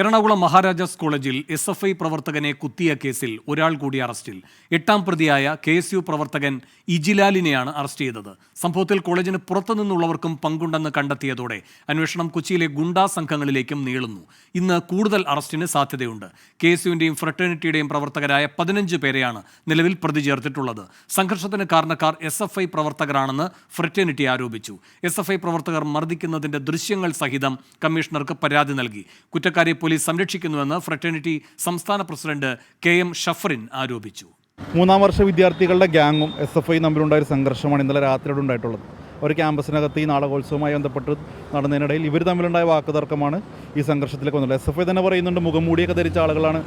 എറണാകുളം മഹാരാജാസ് കോളേജിൽ S F I പ്രവർത്തകനെ കുത്തിയ കേസിൽ ഒരാൾ കൂടി അറസ്റ്റിൽ. എട്ടാം പ്രതിയായ കെ എസ് യു പ്രവർത്തകൻ ഇജിലാലിനെയാണ് അറസ്റ്റ് ചെയ്തത്. സംഭവത്തിൽ കോളേജിന് പുറത്തുനിന്നുള്ളവർക്കും പങ്കുണ്ടെന്ന് കണ്ടെത്തിയതോടെ അന്വേഷണം കൊച്ചിയിലെ ഗുണ്ടാ സംഘങ്ങളിലേക്കും നീളുന്നു. ഇന്ന് കൂടുതൽ അറസ്റ്റിന് സാധ്യതയുണ്ട്. കെ എസ് യുവിന്റെയും ഫ്രട്ടേണിറ്റിയുടെയും പ്രവർത്തകരായ പതിനഞ്ച് പേരെയാണ് നിലവിൽ പ്രതി ചേർത്തിട്ടുള്ളത്. സംഘർഷത്തിന് കാരണക്കാർ എസ് എഫ് ഐ പ്രവർത്തകരാണെന്ന് ഫ്രട്ടേണിറ്റി ആരോപിച്ചു. എസ് എഫ് ഐ പ്രവർത്തകർ മർദ്ദിക്കുന്നതിന്റെ ദൃശ്യങ്ങൾ സഹിതം കമ്മീഷണർക്ക് പരാതി നൽകി. കുറ്റക്കാരെ പോലീസ് സംരക്ഷിക്കുന്നുവെന്ന് ഫ്രട്ടേണിറ്റി സംസ്ഥാന പ്രസിഡന്റ് കെ എം ഷഫറിൻ ആരോപിച്ചു. മൂന്നാം വർഷ വിദ്യാർത്ഥികളുടെ ഗ്യാങ്ങും എസ് എഫ് ഐ തമ്മിലുണ്ടായ ഒരു സംഘർഷമാണ് ഇന്നലെ രാത്രിയോടെ ഉണ്ടായിട്ടുള്ളത്. ഒരു ക്യാമ്പസിനകത്ത് ഈ നാടകോത്സവവുമായി ബന്ധപ്പെട്ട് നടന്നതിനിടയിൽ ഇവർ തമ്മിലുണ്ടായ വാക്കുതർക്കമാണ് ഈ സംഘർഷത്തിലേക്ക് വന്നത്. എസ് എഫ് ഐ തന്നെ പറയുന്നുണ്ട് മുഖംമൂടിയൊക്കെ ധരിച്ച ആളുകളാണ്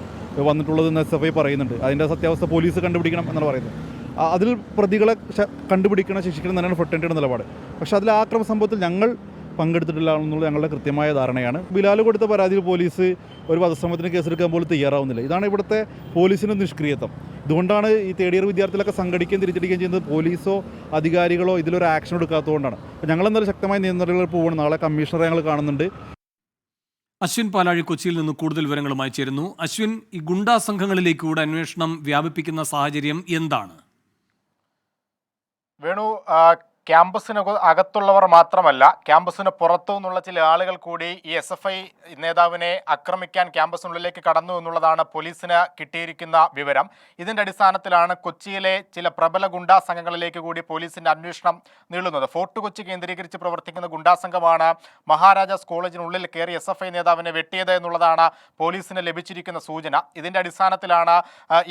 വന്നിട്ടുള്ളതെന്ന് എസ് എഫ് ഐ പറയുന്നുണ്ട്. അതിന്റെ സത്യാവസ്ഥ പോലീസ് കണ്ടുപിടിക്കണം എന്നാണ് പറയുന്നത്. അതിൽ പ്രതികളെ കണ്ടുപിടിക്കണം ശിക്ഷിക്കണം തന്നെയാണ് ഫ്രട്ടേണിറ്റിയുടെ നിലപാട്. പക്ഷേ അതിൽ ആക്രമ സംഭവത്തിൽ ഞങ്ങൾ പങ്കെടുത്തിട്ടില്ല എന്നുള്ളത് ഞങ്ങളുടെ കൃത്യമായ ധാരണയാണ്. ബിലാൽ കൊടുത്ത പരാതിയിൽ പോലീസ് ഒരു വധശ്രമത്തിന് കേസെടുക്കാൻ പോലും തയ്യാറാവുന്നില്ല. ഇതാണ് ഇവിടുത്തെ പോലീസിന്റെ നിഷ്ക്രിയത്വം. ഇതുകൊണ്ടാണ് ഈ തേർഡ് ഇയർ വിദ്യാർത്ഥികളൊക്കെ സംഘടിക്കുകയും തിരിച്ചടിക്കുകയും ചെയ്യുന്നത്. പോലീസോ അധികാരികളോ ഇതിലൊരു ആക്ഷൻ എടുക്കാത്തതുകൊണ്ടാണ്. അപ്പോൾ ഞങ്ങൾ എന്തായാലും ശക്തമായ നിയന്ത്രണങ്ങൾ പോകണം നാളെ കമ്മീഷണറെ ഞങ്ങൾ കാണുന്നുണ്ട്. അശ്വിൻ പാലാഴി കൊച്ചിയിൽ നിന്ന് കൂടുതൽ വിവരങ്ങളുമായി ചേരുന്നു. അശ്വിൻ ഈ ഗുണ്ടാ സംഘങ്ങളിലേക്ക് കൂടെ അന്വേഷണം വ്യാപിപ്പിക്കുന്ന സാഹചര്യം എന്താണ്? വേണു ആ, ക്യാമ്പസിന് അകത്തുള്ളവർ മാത്രമല്ല ക്യാമ്പസിന് പുറത്തു നിന്നുള്ള ചില ആളുകൾ കൂടി ഈ എസ് എഫ് ഐ നേതാവിനെ ആക്രമിക്കാൻ ക്യാമ്പസിനുള്ളിലേക്ക് കടന്നു എന്നുള്ളതാണ് പോലീസിന് കിട്ടിയിരിക്കുന്ന വിവരം. ഇതിന്റെ അടിസ്ഥാനത്തിലാണ് കൊച്ചിയിലെ ചില പ്രബല ഗുണ്ടാ സംഘങ്ങളിലേക്ക് കൂടി പോലീസിന്റെ അന്വേഷണം നീളുന്നത്. ഫോർട്ട് കൊച്ചി കേന്ദ്രീകരിച്ച് പ്രവർത്തിക്കുന്ന ഗുണ്ടാ സംഘമാണ് മഹാരാജാസ് കോളേജിനുള്ളിൽ കയറി എസ് എഫ് ഐ നേതാവിനെ വെട്ടിയത് എന്നുള്ളതാണ് പോലീസിന് ലഭിച്ചിരിക്കുന്ന സൂചന. ഇതിന്റെ അടിസ്ഥാനത്തിലാണ്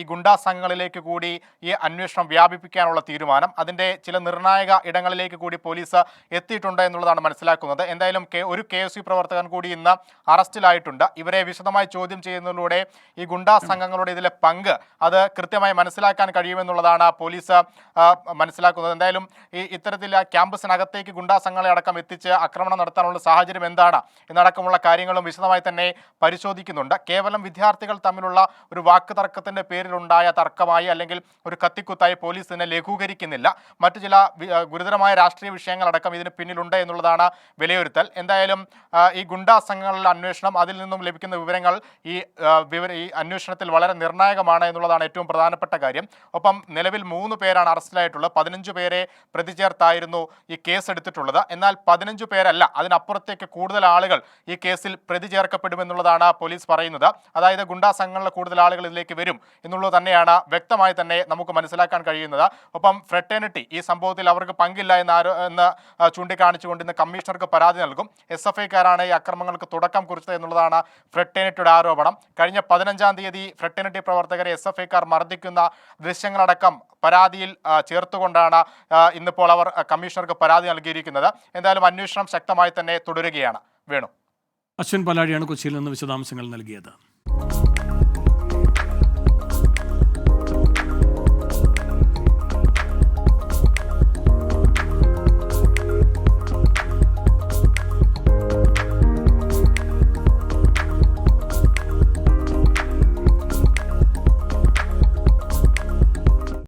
ഈ ഗുണ്ടാ സംഘങ്ങളിലേക്ക് കൂടി ഈ അന്വേഷണം വ്യാപിപ്പിക്കാനുള്ള തീരുമാനം. അതിന്റെ ചില നിർണായക ഇടങ്ങളിലേക്ക് കൂടി പോലീസ് എത്തിയിട്ടുണ്ട് എന്നുള്ളതാണ് മനസ്സിലാക്കുന്നത്. എന്തായാലും ഒരു കെ എസ് യു പ്രവർത്തകൻ കൂടി ഇന്ന് അറസ്റ്റിലായിട്ടുണ്ട്. ഇവരെ വിശദമായി ചോദ്യം ചെയ്യുന്നതിലൂടെ ഈ ഗുണ്ടാ സംഘങ്ങളുടെ ഇതിലെ പങ്ക് അത് കൃത്യമായി മനസ്സിലാക്കാൻ കഴിയുമെന്നുള്ളതാണ് പോലീസ് മനസ്സിലാക്കുന്നത്. എന്തായാലും ഈ ഇത്തരത്തിൽ ക്യാമ്പസിനകത്തേക്ക് ഗുണ്ടാ സംഘങ്ങളെ അടക്കം എത്തിച്ച് ആക്രമണം നടത്താനുള്ള സാഹചര്യം എന്താണ് എന്നടക്കമുള്ള കാര്യങ്ങളും വിശദമായി തന്നെ പരിശോധിക്കുന്നുണ്ട്. കേവലം വിദ്യാർത്ഥികൾ തമ്മിലുള്ള ഒരു വാക്ക് തർക്കത്തിന്റെ പേരിലുണ്ടായ തർക്കമായി അല്ലെങ്കിൽ ഒരു കത്തിക്കുത്തായി പോലീസ് ഇതിനെ ലഘൂകരിക്കുന്നില്ല. മറ്റു ചില ആ, ഗുരുതരമായ രാഷ്ട്രീയ വിഷയങ്ങളടക്കം ഇതിന് പിന്നിലുണ്ട് എന്നുള്ളതാണ് വിലയിരുത്തൽ. എന്തായാലും ഈ ഗുണ്ടാ സംഘങ്ങളുടെ അന്വേഷണം അതിൽ നിന്നും ലഭിക്കുന്ന വിവരങ്ങൾ ഈ വിവര ഈ അന്വേഷണത്തിൽ വളരെ നിർണായകമാണ് എന്നുള്ളതാണ് ഏറ്റവും പ്രധാനപ്പെട്ട കാര്യം. ഒപ്പം നിലവിൽ മൂന്ന് പേരാണ് അറസ്റ്റിലായിട്ടുള്ളത്. പതിനഞ്ച് പേരെ പ്രതി ചേർത്തായിരുന്നു ഈ കേസ് എടുത്തിട്ടുള്ളത് എന്നാൽ പതിനഞ്ച് പേരല്ല അതിനപ്പുറത്തേക്ക് കൂടുതൽ ആളുകൾ ഈ കേസിൽ പ്രതി ചേർക്കപ്പെടുമെന്നുള്ളതാണ് പോലീസ് പറയുന്നത്. അതായത് ഗുണ്ടാ സംഘങ്ങളിലെ കൂടുതൽ ആളുകൾ ഇതിലേക്ക് വരും എന്നുള്ളത് തന്നെയാണ് വ്യക്തമായി തന്നെ നമുക്ക് മനസ്സിലാക്കാൻ കഴിയുന്നത്. ഒപ്പം ഫ്രട്ടേണിറ്റി ഈ സംഭവത്തിൽ അവർക്ക് പങ്കില്ല എന്ന് ആരോ എന്ന് ചൂണ്ടിക്കാണിച്ചുകൊണ്ട് ഇന്ന് കമ്മീഷണർക്ക് പരാതി നൽകും. എസ് എഫ് ഐക്കാരാണ് ഈ അക്രമങ്ങൾക്ക് തുടക്കം കുറിച്ചത് എന്നുള്ളതാണ് ഫ്രട്ടേണിറ്റിയുടെ ആരോപണം. കഴിഞ്ഞ പതിനഞ്ചാം തീയതി ഫ്രട്ടേണിറ്റി പ്രവർത്തകരെ എസ് എഫ് ഐക്കാർ മർദ്ദിക്കുന്ന ദൃശ്യങ്ങളടക്കം പരാതിയിൽ ചേർത്തുകൊണ്ടാണ് ഇന്നിപ്പോൾ അവർ കമ്മീഷണർക്ക് പരാതി നൽകിയിരിക്കുന്നത്. എന്തായാലും അന്വേഷണം ശക്തമായി തന്നെ തുടരുകയാണ്. വേണു. അശ്വിൻ പലാടിയാണ് കൊച്ചിയിൽ നിന്ന് വിശദാംശങ്ങൾ നൽകിയത്.